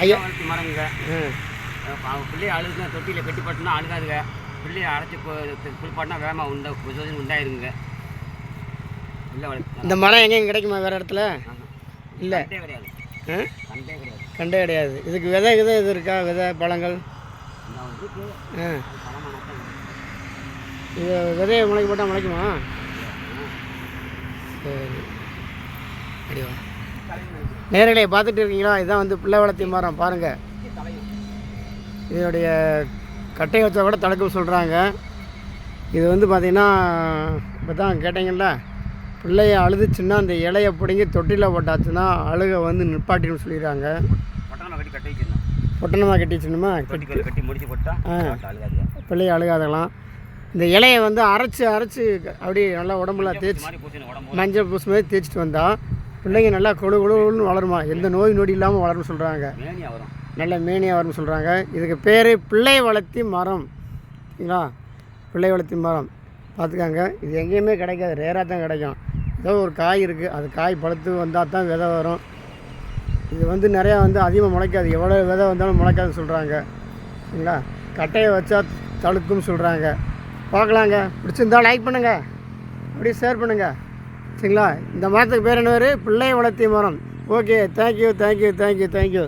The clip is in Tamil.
ஐயா. மரங்க அவங்க பிள்ளைய அழுகுங்க தொட்டியில் கட்டி போட்டோம்னா அழுகாதுங்க. பிள்ளைய அடைச்சி குளிப்பாட்டினா வேகமாக உண்டா புதுசு உண்டாயிருங்க. இல்லை இந்த மரம் எங்கேயும் கிடைக்குமா வேறு இடத்துல? இல்லை. கண்டே கிடையாது. கண்டே கிடையாது. இதுக்கு விதை விதை இது இருக்கா? விதை பழங்கள்? ஆ. இது விதையை முளைக்க போட்டால் முளைக்குமா? சரி. அப்படிவா நேரடியை பார்த்துட்டு இருக்கீங்களா? இதுதான் வந்து பிள்ளை வளர்த்தி மரம். பாருங்கள் இதனுடைய கட்டையை வச்சா கூட தடுக்கும் சொல்கிறாங்க இது வந்து பார்த்திங்கன்னா இப்போ தான் கேட்டீங்கல்ல பிள்ளைய அழுதுச்சுன்னா அந்த இலையை பிடுங்கி தொட்டியில் போட்டாச்சுன்னா அழுக வந்து நிப்பாட்டின்னு சொல்லிடுறாங்க. பட்டணமாக கட்டிச்சுனுமா கட்டி முடிச்சு போட்டா பிள்ளைய அழுகாதலாம். இந்த இலையை வந்து அரைச்சி அரைச்சி அப்படியே நல்லா உடம்புல தேய்ச்சி மஞ்சள் பூசு மாதிரி தேய்ச்சிட்டு வந்தால் பிள்ளைங்க நல்லா கொழு கொழுன்னு வளருமா? எந்த நோய் நொடி இல்லாமல் வளரும்னு சொல்கிறாங்க நல்ல மேனியாக வரும்னு சொல்கிறாங்க இதுக்கு பேர் பிள்ளை வளர்த்தி மரம். சரிங்களா? பிள்ளை வளர்த்தி மரம். பார்த்துக்காங்க. இது எங்கேயுமே கிடைக்காது. ரேராக தான் கிடைக்கும். ஏதோ ஒரு காய் இருக்குது அது காய் பழுத்து வந்தால் தான் விதை வரும். இது வந்து நிறையா வந்து அதிகமாக முளைக்காது. எவ்வளோ விதை வந்தாலும் முளைக்காதுன்னு சொல்கிறாங்க சரிங்களா? கட்டையை வச்சா தழுக்கும்னு சொல்கிறாங்க பார்க்கலாங்க. பிடிச்சிருந்தா லைக் பண்ணுங்கள் அப்படியே ஷேர் பண்ணுங்கள் சரிங்களா? இந்த மரத்துக்கு பேர் என்ன பேர் பிள்ளை வளர்த்தி மரம் okay thank you thank you thank you thank you